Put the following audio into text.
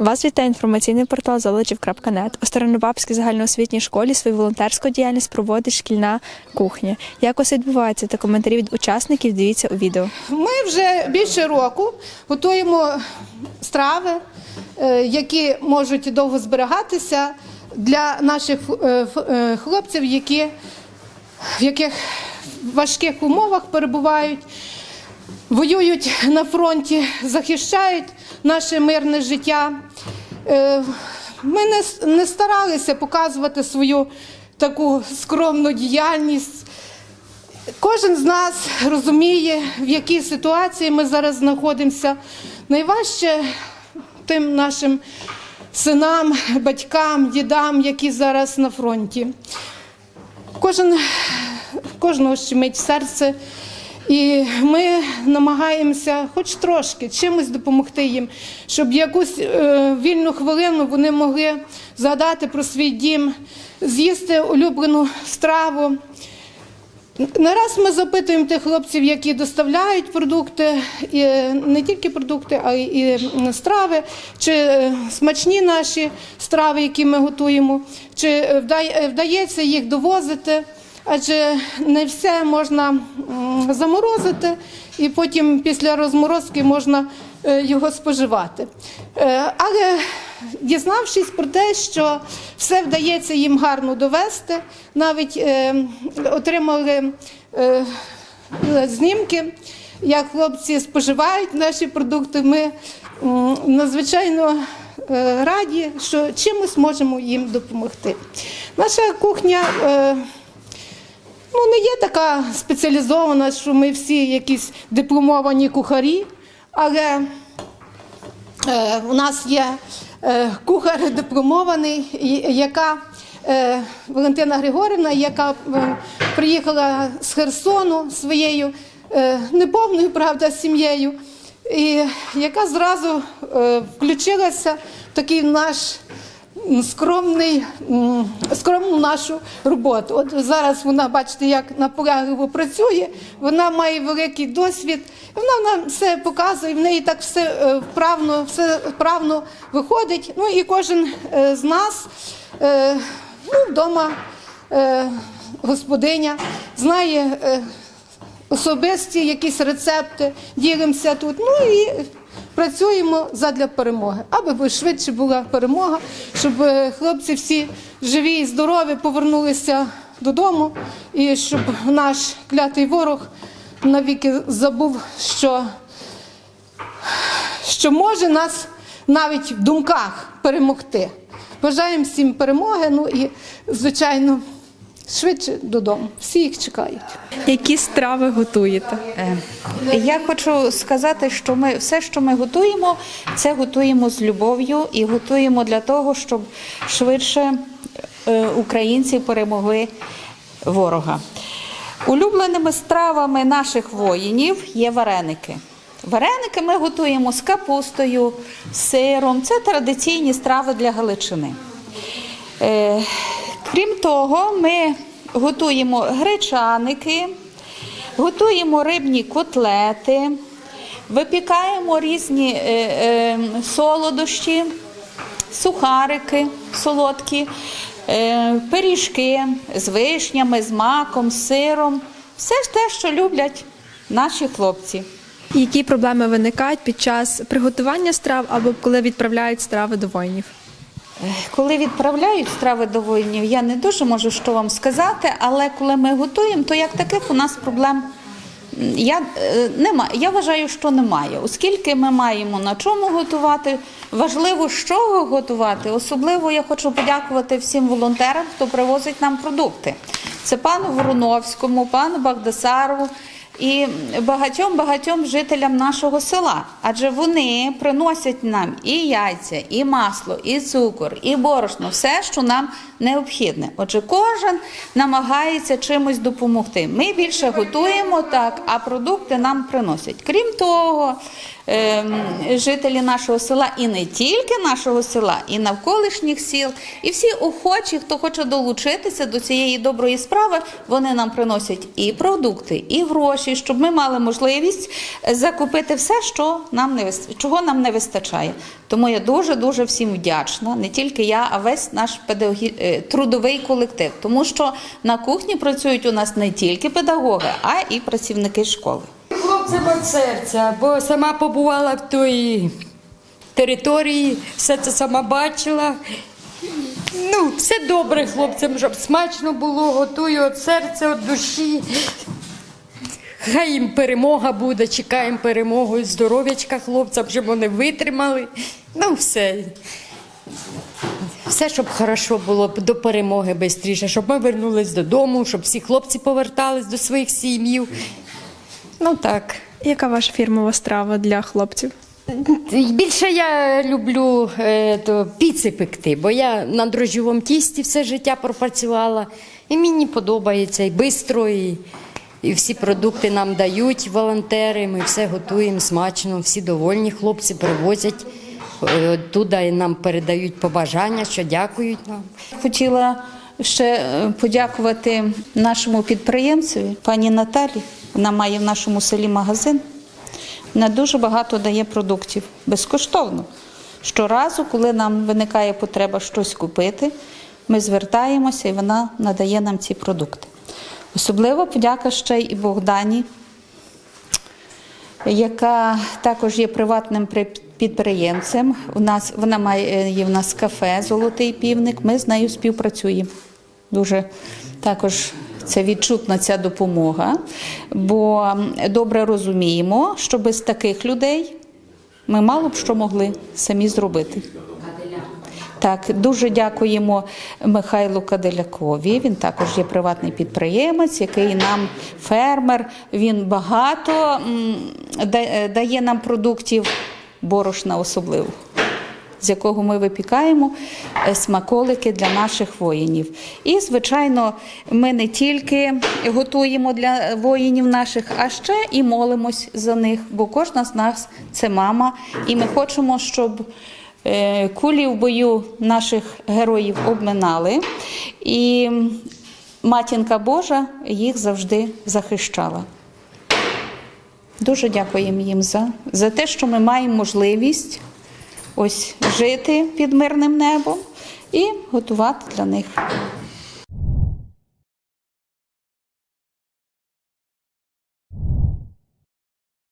Вас вітає інформаційний портал золочів.нет. У Старонобабській загальноосвітній школі свою волонтерську діяльність проводить шкільна кухня. Як усе відбувається та коментарі від учасників дивіться у відео. Ми вже більше року готуємо страви, е, які можуть довго зберігатися для наших е, е, хлопців, які, в яких важких умовах перебувають, воюють на фронті, захищають наше мирне життя. Е, Ми не, старалися показувати свою таку скромну діяльність. Кожен з нас розуміє, в якій ситуації ми зараз знаходимося. Найважче тим нашим синам, батькам, дідам, які зараз на фронті. Кожен, кожного щемить серце. І ми намагаємося хоч трошки чимось допомогти їм, щоб якусь е, вільну хвилину вони могли згадати про свій дім, з'їсти улюблену страву. Не раз ми запитуємо тих хлопців, які доставляють продукти, і не тільки продукти, а й страви, чи е, смачні наші страви, які ми готуємо, чи е, е, вдається їх довозити, адже не все можна заморозити, і потім після розморозки можна е, його споживати. Е, Але дізнавшись про те, що все вдається їм гарно довести, навіть е, отримали знімки, як хлопці споживають наші продукти. Ми надзвичайно раді, що чимось можемо їм допомогти. Наша кухня. Ну, не є така спеціалізована, що ми всі якісь дипломовані кухарі, але е, у нас є е, кухар дипломований, яка е, Валентина Григорівна, яка е, приїхала з Херсону своєю е, неповною, правда, сім'єю, і яка зразу е, включилася в такий наш скромний, скромну нашу роботу. От зараз вона, бачите, як наполегливо працює, вона має великий досвід, вона нам все показує, в неї так все е, вправно, все вправно виходить. Ну і кожен е, з нас е, ну, вдома господиня знає. Особисті якісь рецепти, ділимося тут. Ну і працюємо задля перемоги, аби швидше була перемога, щоб е, хлопці всі живі і здорові повернулися додому, і щоб наш клятий ворог навіки забув, що, що може нас навіть в думках перемогти. Бажаємо всім перемоги, ну і, звичайно, швидше додому. Всі їх чекають. Які страви готуєте? Е, Я хочу сказати, що ми все, що ми готуємо, це готуємо з любов'ю і готуємо для того, щоб швидше е, українці перемогли ворога. Улюбленими стравами наших воїнів є вареники. Вареники ми готуємо з капустою, з сиром. Це традиційні страви для Галичини. Крім того, ми готуємо гречаники, готуємо рибні котлети, випікаємо різні е, е, солодощі, сухарики солодкі, е, пиріжки з вишнями, з маком, з сиром. Все ж те, що люблять наші хлопці. Які проблеми виникають під час приготування страв або коли відправляють страви до воїнів? Коли відправляють страви до воїнів, я не дуже можу що вам сказати, але коли ми готуємо, то як таких у нас проблем я, е, нема, я вважаю, що немає, оскільки ми маємо на чому готувати. Важливо, з чого готувати. Особливо я хочу подякувати всім волонтерам, хто привозить нам продукти. Це пану Вороновському, пану Багдасарову і багатьом багатьом жителям нашого села. Адже вони приносять нам і яйця, і масло, і цукор, і борошно, все, що нам необхідне. Отже, кожен намагається чимось допомогти. Ми більше готуємо так, а продукти нам приносять. Крім того, жителі нашого села, і не тільки нашого села, і навколишніх сіл, і всі охочі, хто хоче долучитися до цієї доброї справи, вони нам приносять і продукти, і гроші, щоб ми мали можливість закупити все, що нам не чого нам не вистачає. Тому я дуже дуже всім вдячна, не тільки я, а весь наш педагогі... е, трудовий колектив. Тому що на кухні працюють у нас не тільки педагоги, а і працівники школи. Хлопцям від серця, бо сама побувала в той території, все це сама бачила. Ну, все добре хлопцям, щоб смачно було, готую від серця, від душі. Хай їм перемога буде, чекаємо перемогу і здоров'ячка хлопцям, щоб вони витримали. Ну, все. Все, щоб хорошо було до перемоги швидше, щоб ми вернулись додому, щоб всі хлопці повертались до своїх сім'їв. Ну так. Яка ваша фірмова страва для хлопців? Більше я люблю е, то, піци пекти, бо я на дрожжовому тісті все життя пропрацювала. І мені подобається і швидко, і, і всі продукти нам дають волонтери. Ми все готуємо смачно, всі довольні хлопці привозять. е, Туди нам передають побажання, що дякують нам. Хотіла ще е, подякувати нашому підприємцеві, пані Наталі. Вона має в нашому селі магазин. Вона дуже багато дає продуктів безкоштовно. Щоразу, коли нам виникає потреба щось купити, ми звертаємося і вона надає нам ці продукти. Особливо подяка ще й Богдані, яка також є приватним підприємцем. У нас вона має є в нас кафе Золотий півник. Ми з нею співпрацюємо. Дуже також це відчутна ця допомога, бо добре розуміємо, що без таких людей ми мало б що могли самі зробити. Так, дуже дякуємо Михайлу Каделякові. Він також є приватний підприємець, який нам фермер. Він багато е, дає нам продуктів борошна особливо. З якого ми випікаємо е, смаколики для наших воїнів. І, звичайно, ми не тільки готуємо для воїнів наших, а ще і молимось за них, бо кожна з нас це мама, і ми хочемо, щоб е, кулі в бою наших героїв обминали, і матінка Божа їх завжди захищала. Дуже дякуємо їм за, за те, що ми маємо можливість ось жити під мирним небом і готувати для них